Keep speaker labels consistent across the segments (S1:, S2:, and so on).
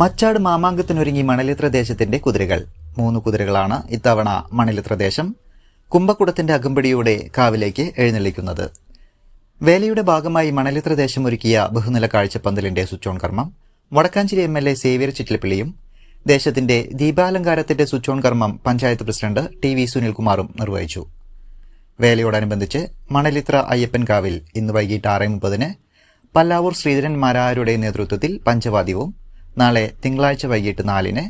S1: മച്ചാട് മാമാങ്കത്തിനൊരുങ്ങി മണലിത്ര ദേശത്തിന്റെ കുതിരകൾ. മൂന്ന് കുതിരകളാണ് ഇത്തവണ മണലിത്ര ദേശം കുംഭക്കുടത്തിന്റെ അകമ്പടിയോടെ കാവിലേക്ക് എഴുന്നള്ളിക്കുന്നത്. വേലയുടെ ഭാഗമായി മണലിത്ര ദേശം ഒരുക്കിയ ബഹുനില കാഴ്ചപ്പന്തലിന്റെ സ്വിച്ച് ഓൺ കർമ്മം Vadakkanchery M L A Xavier ചിറ്റിലപ്പിള്ളിയും ദേശത്തിന്റെ ദീപാലങ്കാരത്തിന്റെ സ്വിച്ച് ഓൺ കർമ്മം പഞ്ചായത്ത് പ്രസിഡന്റ് ടി വി സുനിൽകുമാറും നിർവഹിച്ചു. വേലയോടനുബന്ധിച്ച് മണലിത്ര അയ്യപ്പൻകാവിൽ ഇന്ന് വൈകിട്ട് ആറ് മുപ്പതിന് പല്ലാവൂർ ശ്രീധരൻ മാരാരുടെ നേതൃത്വത്തിൽ പഞ്ചവാദ്യവും നാളെ തിങ്കളാഴ്ച വൈകിട്ട് നാലിന്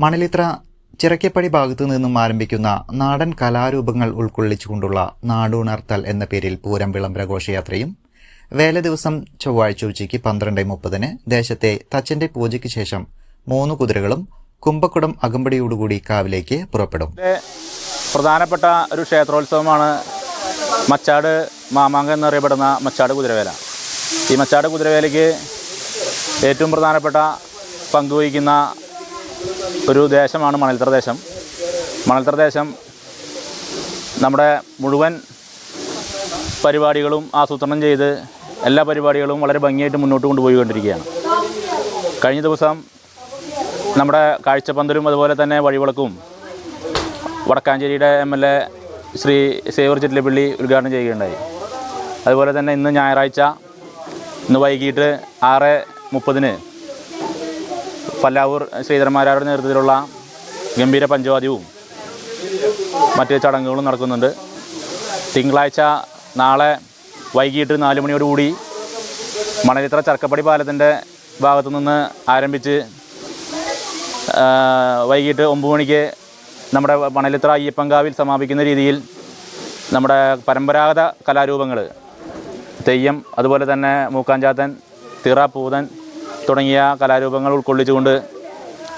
S1: മണലിത്ര ചിറക്കപ്പടി ഭാഗത്തു നിന്നും ആരംഭിക്കുന്ന നാടൻ കലാരൂപങ്ങൾ ഉൾക്കൊള്ളിച്ചുകൊണ്ടുള്ള നാടുണർത്തൽ എന്ന പേരിൽ പൂരം വിളംബര ഘോഷയാത്രയും വേല ദിവസം ചൊവ്വാഴ്ച ഉച്ചയ്ക്ക് പന്ത്രണ്ട് മുപ്പതിന് ദേശത്തെ തച്ചന്റെ പൂജയ്ക്ക് ശേഷം മൂന്ന് കുതിരകളും കുംഭക്കുടം അകമ്പടിയോടുകൂടി കാവിലേക്ക് പുറപ്പെടും.
S2: പ്രധാനപ്പെട്ട ഒരു ക്ഷേത്രോത്സവമാണ് മച്ചാട് മാമാങ്കം എന്നറിയപ്പെടുന്ന മച്ചാട് കുതിരവേല. ഈ മച്ചാട് കുതിരവേലയ്ക്ക് ഏറ്റവും പ്രധാനപ്പെട്ട പങ്കുവഹിക്കുന്ന ഒരു ദേശമാണ് മണൽത്തറ ദേശം. മണൽത്തറ ദേശം നമ്മുടെ മുഴുവൻ പരിപാടികളും ആസൂത്രണം ചെയ്ത് എല്ലാ പരിപാടികളും വളരെ ഭംഗിയായിട്ട് മുന്നോട്ട് കൊണ്ടുപോയിക്കൊണ്ടിരിക്കുകയാണ്. കഴിഞ്ഞ ദിവസം നമ്മുടെ കാഴ്ചപ്പന്തലും അതുപോലെ തന്നെ വഴിവിളക്കും വടക്കാഞ്ചേരിയുടെ M L A Shri Xavier Chittilappally ഉദ്ഘാടനം ചെയ്യുകയുണ്ടായി. അതുപോലെ തന്നെ ഇന്ന് ഞായറാഴ്ച ഇന്ന് വൈകിട്ട് ആറ് മുപ്പതിന് പല്ലാവൂർ ശ്രീധരന്മാരുടെ നേതൃത്വത്തിലുള്ള ഗംഭീര പഞ്ചവാദ്യവും മറ്റ് ചടങ്ങുകളും നടക്കുന്നുണ്ട്. തിങ്കളാഴ്ച നാളെ വൈകിട്ട് നാല് മണിയോടുകൂടി മണലിത്ര ചർക്കപ്പടി പാലത്തിന്റെ ഭാഗത്തു നിന്ന് ആരംഭിച്ച് വൈകിട്ട് ഒമ്പത് മണിക്ക് നമ്മുടെ മണലിത്ര അയ്യപ്പങ്കാവിൽ സമാപിക്കുന്ന രീതിയിൽ നമ്മുടെ പരമ്പരാഗത കലാരൂപങ്ങൾ തെയ്യം അതുപോലെ തന്നെ മൂക്കാഞ്ചാത്തൻ തിറ പൂതൻ തുടങ്ങിയ കലാരൂപങ്ങൾ ഉൾക്കൊള്ളിച്ചുകൊണ്ട്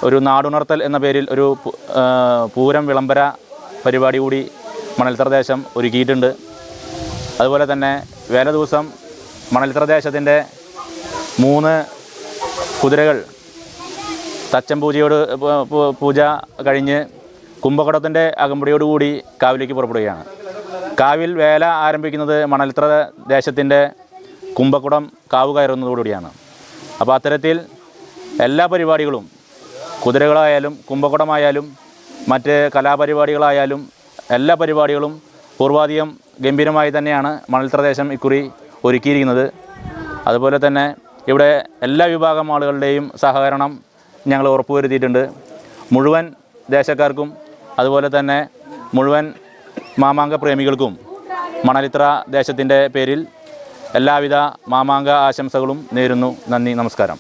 S2: ഒരു നാടുണർത്തൽ എന്ന പേരിൽ ഒരു പൂരം വിളംബര പരിപാടി കൂടി മണൽത്രദേശം ഒരുക്കിയിട്ടുണ്ട്. അതുപോലെ തന്നെ വേല ദിവസം മണൽത്തറ ദേശത്തിന്റെ മൂന്ന് കുതിരകൾ തച്ചൻ പൂജയോട് പൂജ കഴിഞ്ഞ് കുംഭകടത്തിന്റെ അകമ്പടിയോടുകൂടി കാവിലേക്ക് പുറപ്പെടുകയാണ്. കാവിൽ വേല ആരംഭിക്കുന്നത് മണൽത്ര ദേശത്തിന്റെ കുംഭക്കുടം കാവ് കയറുന്നതോടുകൂടിയാണ് അപ്പോൾ അത്തരത്തിൽ എല്ലാ പരിപാടികളും കുതിരകളായാലും കുംഭകുടമായാലും മറ്റ് കലാപരിപാടികളായാലും എല്ലാ പരിപാടികളും പൂർവാധികം ഗംഭീരമായി തന്നെയാണ് മണൽ പ്രദേശം ഇക്കുറി ഒരുക്കിയിരിക്കുന്നത്. അതുപോലെ തന്നെ ഇവിടെ എല്ലാ വിഭാഗം ആളുകളുടെയും സഹകരണം ഞങ്ങൾ ഉറപ്പുവരുത്തിയിട്ടുണ്ട്. മുഴുവൻ ദേശക്കാർക്കും അതുപോലെ തന്നെ മുഴുവൻ മാമാങ്ക പ്രേമികൾക്കും മണലിത്ര ദേശത്തിന്റെ പേരിൽ എല്ലാവിധ മാമാങ്ക ആശംസകളും നേരുന്നു. നന്ദി നമസ്കാരം.